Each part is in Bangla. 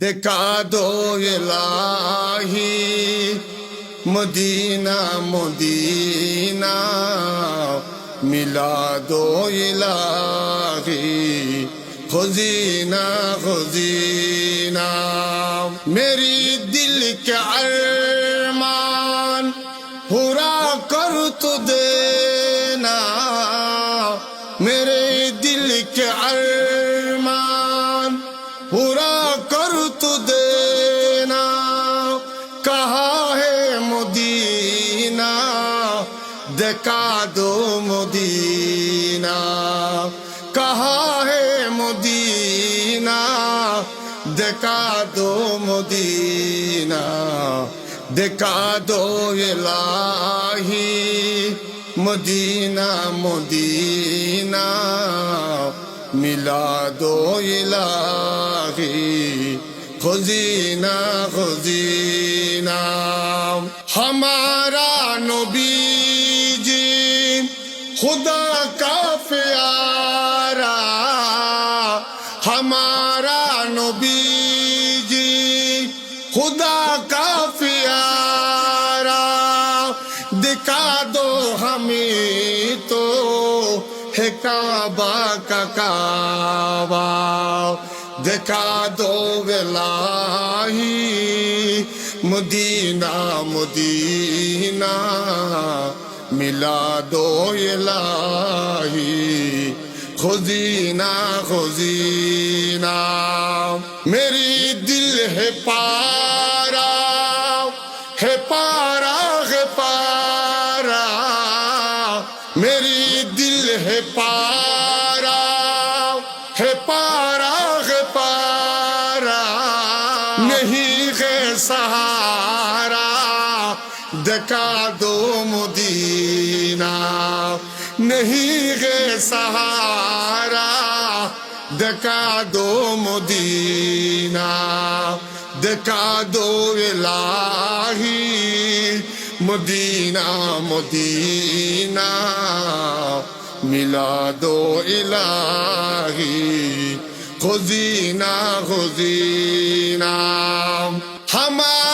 دکھا دو الہی مدینہ مدینہ ملا دو الہی خزینہ خزینہ میری دل کے ارمان پورا کر تو دے दिखा दो मदीना कहा है मदीना दिखा दो मदीना दिखा दो इलाही मदीना मदीना मिला दो इलाही खुजीना खुजीना हमारा नबी जी खुदा का प्यारा हमारा नबी जी खुदा का प्यारा दिखा दो हमें तो है काबा का काबा दिखा दो गलाही मदीना मदीना মিলাদ এলাহি খোজিনা খোজিনা। মেরি দিল হে পা दिखा दो मुदीना नहीं है सहारा दिखा दो मुदीना दिखा दो इलाही मदीना मदीना मिला दो इलाही खुजीना खुजीना हमारा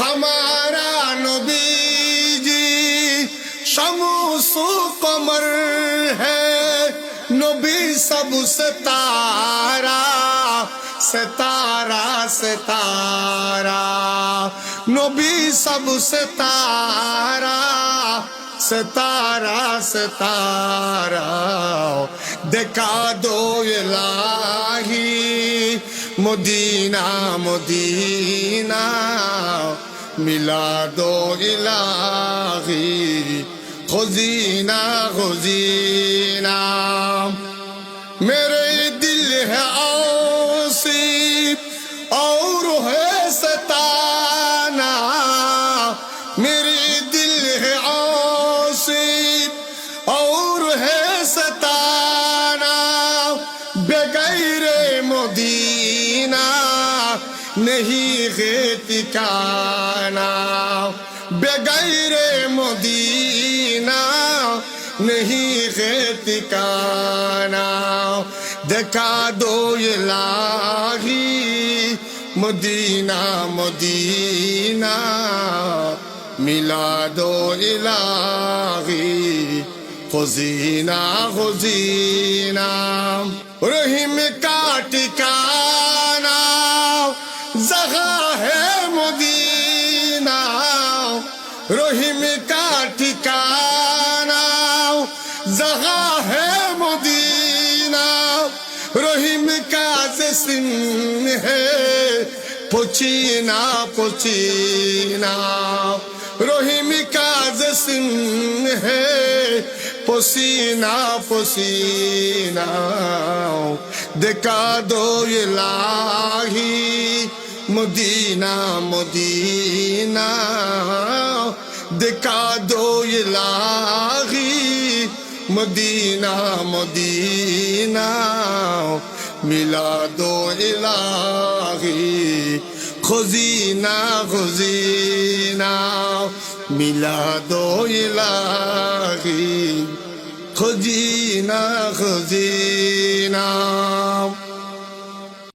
ہمارا نبی جی شمس قمر ہے۔ نبی سب ستارا ستارہ ستارہ۔ نبی سب ستارہ ستارا ستارہ۔ دیکھا دو الہی মদিনা মদিনা মিলাদ ইলাহি খজিনা খজিনা মেরে দিল হে আওসি اور ہے ستانا میرے دل ہے آسی اور ہے ستانا بغیر مدینہ मदीना नहीं है ठिकाना बगैर मदीना नहीं है ठिकाना दिखा दो ये लाही मदीना मदीना मिला दो इलाही खुजीना खुजीना रहीम का ठिकाना রহিম কা ঠিকানা জহা হে মদিনা। রহিম কা যে সিন হে পচিনা পচিনা। রহিম কা যে সিন হে পসিনা পসিনা দেখা দো ইলাহি মদিনা মদিনা। دکا دو الہی مدینہ مدینہ ملا دو الہی خزینہ خزینہ ملا دو الہی خزینہ خزینہ